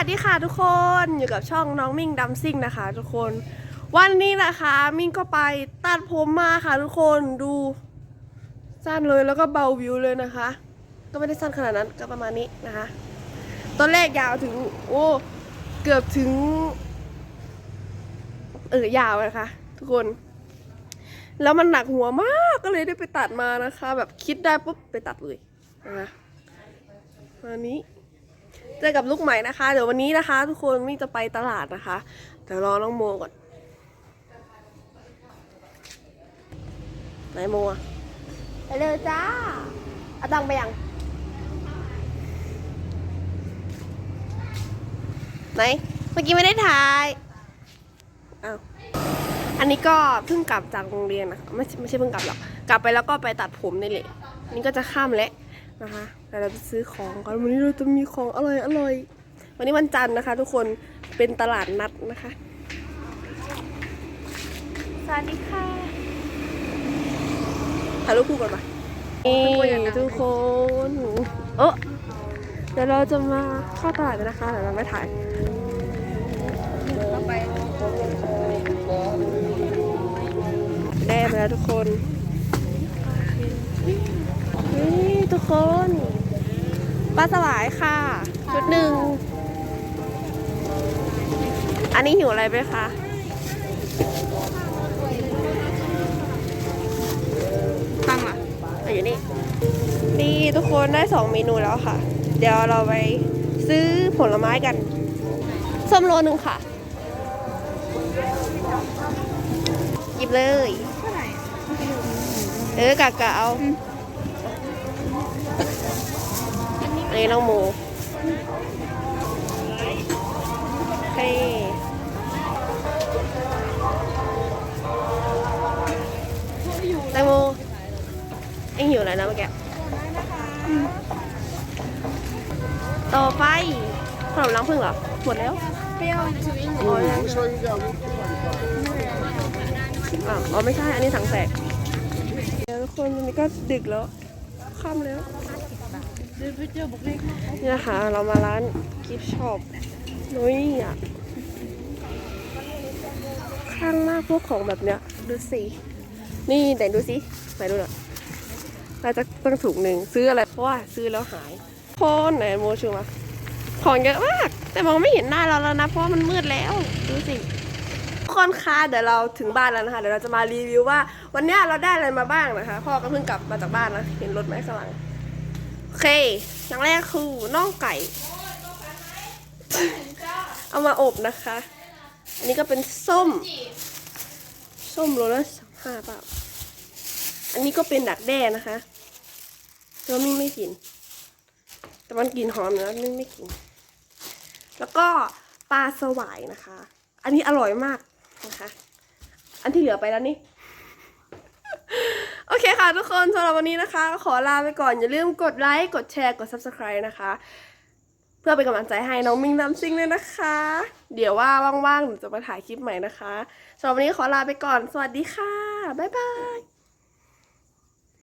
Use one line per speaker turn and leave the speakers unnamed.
วัสดีค่ะทุกคนอยู่กับช่องน้องมิ่งดัมซิ่งนะคะ ทุกคน วันนี้นะคะ มิ่งก็ไปตัดผมมาค่ะ ทุกคนดูสั้นเลยแล้วก็เบาวิวเลยนะคะ ก็ไม่ได้สั้นขนาดนั้นก็ประมาณนี้นะคะ ตอนแรกยาวถึง โอ้เกือบถึงเออยาวนะคะ ทุกคน แล้วมันหนักหัวมากก็เลยได้ไปตัดมานะคะ แบบคิดได้ปุ๊บไปตัดเลยนะคะวันนี้ เจอกับลูกใหม่นะคะ เดี๋ยววันนี้นะคะ ทุกคนมิ่งจะไปตลาดนะคะเดี๋ยวรอน้องโมก่อนไหนโมอะไปเลยจ้าเอาตังค์ไปยังไหนเมื่อกี้ไม่ได้ถ่ายอ้าวอันนี้ก็เพิ่งกลับจากโรงเรียนนะคะไม่ใช่ไม่ใช่เพิ่งกลับหรอกกลับไปแล้วก็ไปตัดผมนี่แหละนี่ก็จะข้ามแล้ว นะคะแต่เราไปซื้อของกันวันนี้เราจะมีของอร่อยอร่อยวันนี้วันจันทร์นะคะ ทุกคนเป็นตลาดนัดนะคะ สวัสดีค่ะถ่ายรูปคู่กันปะนี่ทุกคนเออเดี๋ยวเราจะมาเข้าตลาดกันนะคะเดี๋ยวเราไม่ถ่ายได้มาแล้วทุกคน นี่ทุกคนปลาสวายค่ะชุดหนึ่ง อันนี้หิวอะไรไหมคะ
ตั้งอะ
อะอยู่นี่ นี่ทุกคนได้สองเมนูแล้วค่ะ เดี๋ยวเราไปซื้อผลไม้กันส้มโลหนึ่งค่ะ หยิบเลย
เท่าไหร่
เออกะกะเอาอั นนี้น้องโมโอเคแตงโมเอ็งหิวอะไรนะเมื่อกี้ต่อไปขนมล้างพึ่งเหรอ หมดแล้ว
เปรี้ยวชีวิต
อ๋อยังอะอ๋อไม่ใช่ อันนี้ถังแตกเดี๋ยวทุกคนวันนี้ก็ดึกแล้วค่ำแล้ว
เดินไปเจอบุกเล็ก
นี่นะคะเรามาร้านกิฟช็อปนุ้ยอะคลั่งมากพวกของแบบเนี้ย ดูสิ นี่ไหนดูสิไหนดูหน่อยเราจะต้องถุงหนึ่งซื้ออะไร เพราะว่าซื้อแล้วหายโคนไหนโมชูมาของเยอะมาก แต่มองไม่เห็นหน้าเราแล้วนะ เพราะมันมืดแล้ว ดูสิคนคะเดี๋ยวเราถึงบ้านแล้วนะคะ เดี๋ยวเราจะมารีวิวว่า วันเนี้ยเราได้อะไรมาบ้างนะคะ พ่อก็เพิ่งกลับมาจากบ้านนะ เห็นรถไหมข้างหลัง เค อย่างแรกคือน่องไก่ เอามาอบนะคะ อันนี้ก็เป็นส้ม ส้มโลละสามห้าเปล่า อันนี้ก็เป็นดักแด้นะคะแล้วมิ่งไม่กิน แต่มันกินหอมนะมิ่งไม่กิน แล้วก็ปลาสวายนะคะ อันนี้อร่อยมากนะคะ อันที่เหลือไปแล้วนี่ โอเคค่ะทุกคนสำหรับวันนี้นะคะ ขอลาไปก่อน อย่าลืมกดไลค์ กดแชร์ กด Subscribe นะคะ เพื่อเป็นกำลังใจให้น้องมิงน้ำซิงเลยนะคะ เดี๋ยวว่าว่างๆหนูจะมาถ่ายคลิปใหม่นะคะสำหรับวันนี้ขอลาไปก่อน สวัสดีค่ะ บ๊ายบาย